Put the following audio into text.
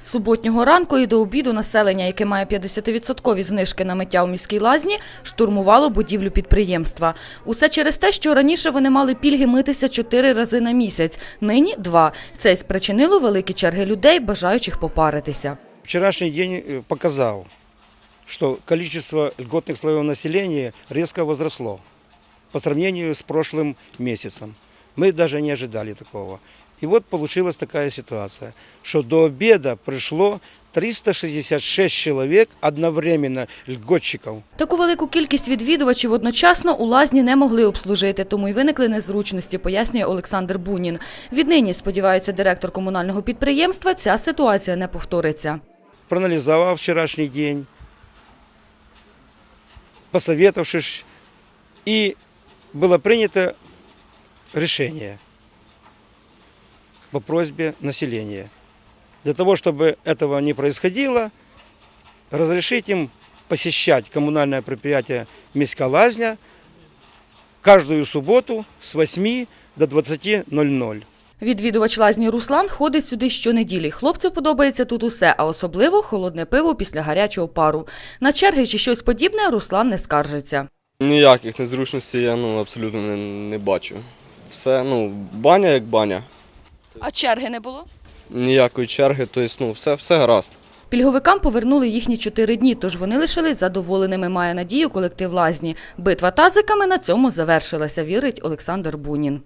З суботнього ранку і до обіду населення, яке має 50% знижки на миття у міській лазні, штурмувало будівлю підприємства. Усе через те, що раніше вони мали пільги митися чотири рази на місяць, нині два. Це й спричинило великі черги людей, бажаючих попаритися. Вчерашний день э, показал, что количество льготных слоев населения резко возросло по сравнению с прошлым месяцем. Мы даже не ожидали такого. И вот получилась такая ситуация, что до обеда пришло 366 человек одновременно льготчиков. Таку велику кількість відвідувачів одночасно у лазні не могли обслужити, тому й виникли незручності, пояснює Олександр Бунін. Віднині, сподівається директор комунального підприємства, ця ситуація не повториться. проанализовал вчерашний день, посоветовавшись, и было принято решение по просьбе населения. Для того, чтобы этого не происходило, разрешить им посещать коммунальное предприятие «Міська лазня» каждую субботу с 8 до 20.00. Відвідувач лазні Руслан ходить сюди щонеділі. Хлопцю подобається тут усе, а особливо холодне пиво після гарячого пару. На черги чи щось подібне Руслан не скаржиться. Ніяких незручностей я ну, абсолютно не, не бачу. Все, ну, баня як баня. А черги не було? Ніякої черги, тобто, ну, все, все гаразд. Пільговикам повернули їхні чотири дні, тож вони лишились задоволеними, має надію колектив лазні. Битва тазиками на цьому завершилася, вірить Олександр Бунін.